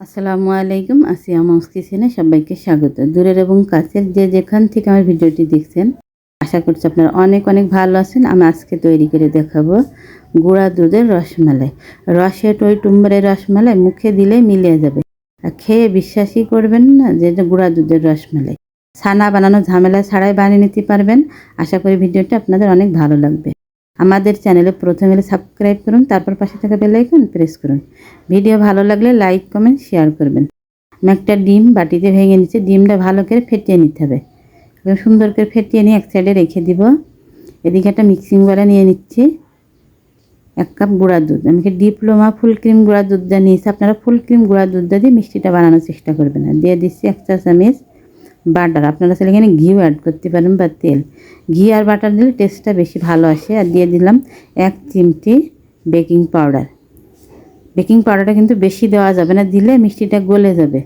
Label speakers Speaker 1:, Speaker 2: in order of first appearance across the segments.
Speaker 1: আসসালামু আলাইকুম আসিয়া মাউস কিচেনে সবাইকে স্বাগত। দূরের এবং কাছের যে যেখান থেকে আমার ভিডিওটি দেখছেন, আশা করছি আপনারা অনেক অনেক ভালো আছেন। আমি আজকে তৈরি করে দেখাবো গুঁড়া দুধের রসমালাই। রসে টই টুম্বরের রসমালাই মুখে দিলেই মিলিয়ে যাবে। আর খেয়ে বিশ্বাসই করবেন না যে গুঁড়া দুধের রসমালাই। ছানা বানানো ঝামেলা ছাড়াই বানিয়ে নিতে পারবেন। আশা করি ভিডিওটি আপনাদের অনেক ভালো লাগবে। আমাদের চ্যানেলে প্রথমে সাবস্ক্রাইব করুন, তারপর পাশে থাকা বেলাইকন প্রেস করুন। ভিডিও ভালো লাগলে লাইক কমেন্ট শেয়ার করবেন। আমি একটা ডিম বাটিতে ভেঙে নিচ্ছি, ডিমটা ভালো করে ফেটিয়ে নিতে হবে। সুন্দর করে ফেটিয়ে নিয়ে এক সাইডে রেখে দিব। এদিকে একটা মিক্সিং বলে নিয়ে নিচ্ছি। এক কাপ গুঁড়া দুধ। আমি ডিপ্লোমা ফুল ক্রিম গুঁড়া দুধটা নিয়েছি আপনারা ফুল ক্রিম গুঁড়া দুধটা দিয়ে মিষ্টিটা বানানোর চেষ্টা করবেন আর দিয়ে দিচ্ছি এক চা চামচ বাটার। আপনারা চাইলে এখানে ঘিও অ্যাড করতে পারেন বা তেল। ঘি আর বাটার দিলে টেস্টটা বেশি ভালো আসে। আর দিয়ে দিলাম এক চিমটি বেকিং পাউডার বেকিং পাউডারটা কিন্তু বেশি দেওয়া যাবে না, দিলে মিষ্টিটা গলে যাবে।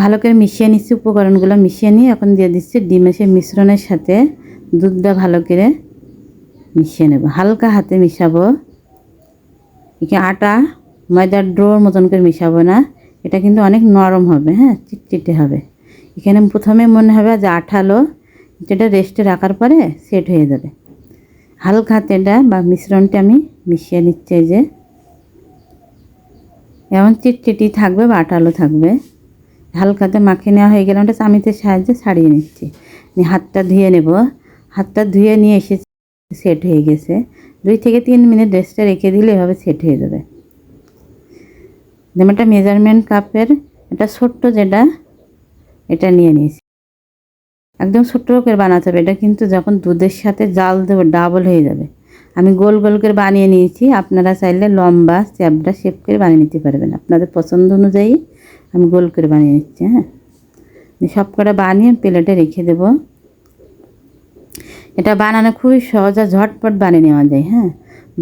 Speaker 1: ভালো করে মিশিয়ে নিচ্ছি, উপকরণগুলো মিশিয়ে নিয়ে এখন দিয়ে দিচ্ছি সেই মিশ্রণের সাথে দুধটা ভালো করে মিশিয়ে নেব। হালকা হাতে মিশাবো। এখানে আটা, ময়দার ড্রোর মতন করে মিশাবো না। এটা কিন্তু অনেক নরম হবে হ্যাঁ? চিটচিটে হবে। এখানে প্রথমে মনে হবে যে আঠালো, যেটা রেস্টে রাখার পরে সেট হয়ে যাবে। হালকা হাতে এটা বা মিশ্রণটা আমি মিশিয়ে নিচ্ছি যে। এমন চিটচিটি থাকবে বা আটালো থাকবে। হালকাতে মাখিয়ে নেওয়া হয়ে গেলে ওটা চামিচের সাহায্যে ছাড়িয়ে নিচ্ছি। হাতটা ধুয়ে নেব। হাতটা ধুয়ে নিয়ে এসে সেট হয়ে গেছে। দুই থেকে তিন মিনিট রেস্টে রেখে দিলে এভাবে সেট হয়ে যাবে। যেমন একটা মেজারমেন্ট কাপের এটা ছোট্ট যেটা এটা নিয়ে নিয়েছি। একদম ছোট্ট করে বানাতে হবে, এটা কিন্তু যখন দুধের সাথে জাল দেবো ডাবল হয়ে যাবে। আমি গোল গোল করে বানিয়ে নিয়েছি, আপনারা চাইলে লম্বা চ্যাপটা শেপ করে বানিয়ে নিতে পারবেন। আপনাদের পছন্দ অনুযায়ী আমি গোল করে বানিয়ে নিচ্ছি হ্যাঁ? সব কটা বানিয়ে প্লেটে রেখে দেব। এটা বানানো খুবই সহজ আর ঝটপট বানিয়ে নেওয়া যায় হ্যাঁ?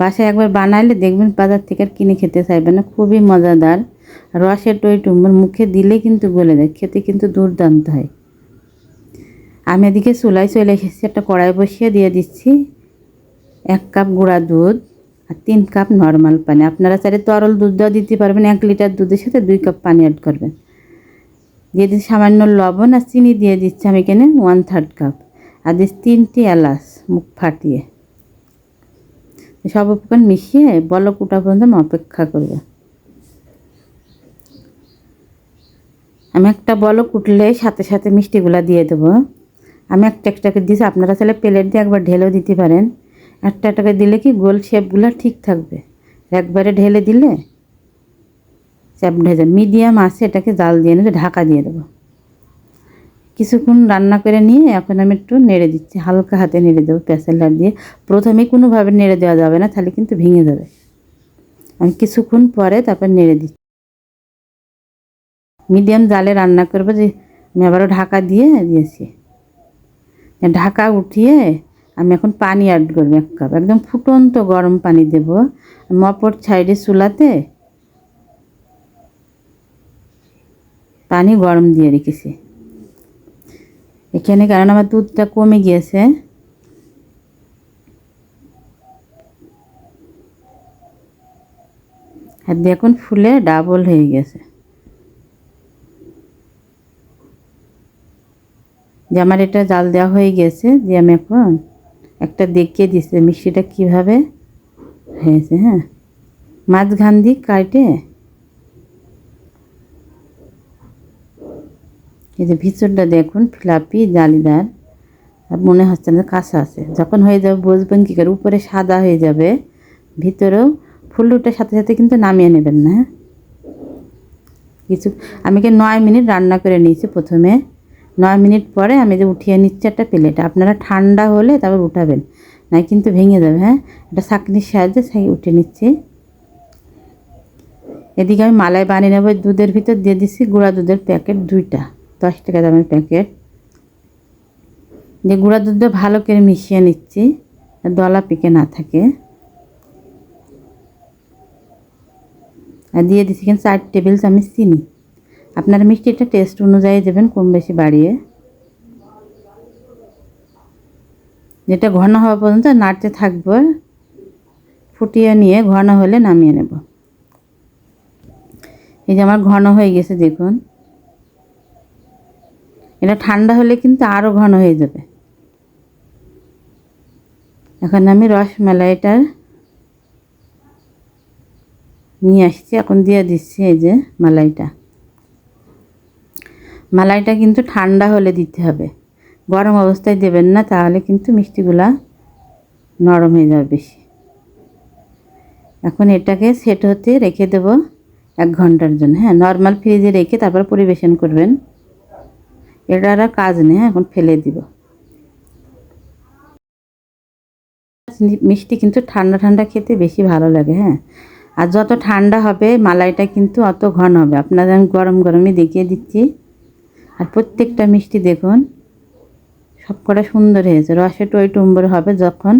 Speaker 1: বাসায় একবার বানাইলে দেখবেন বাজার থেকে আর কিনে খেতে চাইবেন না, খুবই মজাদার। রসের টই মুখে দিলে কিন্তু গলে যায় খেতে কিন্তু দুর্দান্ত হয়। আমি এদিকে চুলাই চলে এসেছি, একটা কড়াই বসিয়ে দিয়ে দিচ্ছি। এক কাপ গুঁড়া দুধ আর তিন কাপ নর্মাল পানি। আপনারা চাইলে তরল দুধটাও দিতে পারবেন, এক লিটার দুধের সাথে দুই কাপ পানি অ্যাড করবেন। দিয়ে দিচ্ছি সামান্য লবণ আর চিনি দিয়ে দিচ্ছি আমি এখানে ওয়ান থার্ড কাপ আর দিচ্ছি তিনটি এলাচ মুখ ফাটিয়ে। সব উপকরণ মিশিয়ে বলক উঠা পর্যন্ত অপেক্ষা করব। আমি একটা বলক উঠলে সাথে সাথে মিষ্টিগুলা দিয়ে দেবো। আমি একটা একটাকে দিয়েছি আপনারা চাইলে প্লেট দিয়ে একবার ঢেলেও দিতে পারেন। একটা একটাকে দিলে কি গোল শেপগুলো ঠিক থাকবে? একবারে ঢেলে দিলে চ্যাপ ঢেলে মিডিয়াম আছে, এটাকে জাল দিয়ে নেবে ঢাকা দিয়ে দেবো। কিছুক্ষণ রান্না করে নিয়ে এখন আমি একটু নেড়ে দিচ্ছি, হালকা হাতে নেড়ে দেবো প্যাসেলার দিয়ে। প্রথমে কোনোভাবে নেড়ে দেওয়া যাবে না, তাহলে কিন্তু ভেঙে যাবে। আমি কিছুক্ষণ পরে তারপর নেড়ে দিচ্ছি। মিডিয়াম জালে রান্না করব যে আমি আবারও ঢাকা দিয়ে দিয়েছি। ঢাকা উঠিয়ে আমি এখন পানি অ্যাড করব এক কাপ একদম ফুটন্ত গরম পানি দেব। মপর সাইডে চুলাতে পানি গরম দিয়ে রেখেছি। এখানে কারণ আমার দুধটা কমে গিয়েছে। আর দেখুন ফুলে ডাবল হয়ে গেছে। যে আমার এটা জাল দেওয়া হয়ে গেছে, যে আমি এখন একটা দেখিয়ে দিচ্ছে মিষ্টিটা কীভাবে হয়েছে হ্যাঁ? মাঝখান দিক কাটে। এই যে ভিতরটা দেখুন, ফ্লাপি, জালিদার, আর মনে হচ্ছে না কাঁচা আছে। যখন হয়ে যাবে বুঝবেন কী করে, উপরে সাদা হয়ে যাবে, ভিতরেও ফুলুটার সাথে সাথে কিন্তু নামিয়ে নেবেন না হ্যাঁ? কিছু আমি কি নয় মিনিট রান্না করে নিয়েছি প্রথমে। নয় মিনিট পরে আমি যে উঠিয়ে নিচ্ছি একটা প্লেট, আপনারা ঠান্ডা হলে তারপর উঠাবেন, না কিন্তু ভেঙে যাবে হ্যাঁ? একটা চাকনির সাহায্যে সেই উঠে নিচ্ছি। এদিকে আমি মালাই বানিয়ে নেব দুধের ভিতর দিয়ে দিচ্ছি গুঁড়া দুধের প্যাকেট দুইটা, দশ টাকা দামের প্যাকেট। যে গুঁড়া দুধটা ভালো করে মিশিয়ে নিচ্ছি দলা পিকে না থাকে। আর দিয়ে দিচ্ছি কিন্তু চার টেবিল চামচ চিনি। আপনার মিষ্টিটা টেস্ট অনুযায়ী দেবেন, কম বেশি বাড়িয়ে। যেটা ঘন হওয়া পর্যন্ত নাড়তে থাকব, ফুটিয়ে নিয়ে ঘন হলে নামিয়ে নেব। এই যে আমার ঘন হয়ে গেছে, দেখুন। এটা ঠান্ডা হলে কিন্তু আরও ঘন হয়ে যাবে। এখন আমি রসমালাইটার নিয়ে আসছি, এখন দিয়ে দিচ্ছি এই যে মালাইটা। মালাইটা কিন্তু ঠান্ডা হলে দিতে হবে। গরম অবস্থায় দেবেন না, তাহলে কিন্তু মিষ্টিগুলা নরম হয়ে যাবে বেশি। এখন এটাকে সেট হতে রেখে দেব এক ঘণ্টার জন্য। হ্যাঁ নর্মাল ফ্রিজে রেখে তারপর পরিবেশন করবেন। এটার আর কাজ নেই হ্যাঁ এখন ফেলে দিব। মিষ্টি কিন্তু ঠান্ডা ঠান্ডা খেতে বেশি ভালো লাগে হ্যাঁ। আর যত ঠান্ডা হবে, মালাইটা কিন্তু অত ঘন হবে। আপনাদের আমি গরম গরমই দেখিয়ে দিচ্ছি। আর প্রত্যেকটা মিষ্টি দেখুন সব কটা সুন্দর হয়েছে। রসে টই টুম্বর হবে যখন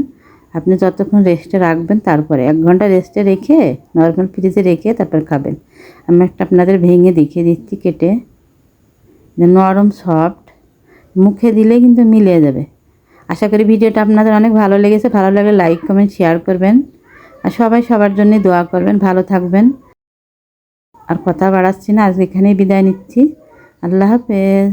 Speaker 1: আপনি যতক্ষণ রেস্টে রাখবেন তারপরে। এক ঘণ্টা রেস্টে রেখে নর্মাল ফ্রিজে রেখে তারপর খাবেন। আমি একটা আপনাদের ভেঙে দেখিয়ে দিচ্ছি কেটে। নরম সফট মুখে দিলে কিন্তু মিলিয়ে যাবে। আশা করি ভিডিওটা আপনাদের অনেক ভালো লেগেছে। ভালো লাগলে লাইক কমেন্ট শেয়ার করবেন। আর সবাই সবার জন্যই দোয়া করবেন। ভালো থাকবেন। আর কথা বাড়াচ্ছি না। আজ এখানেই বিদায় নিচ্ছি। আল্লাহ হাফেজ।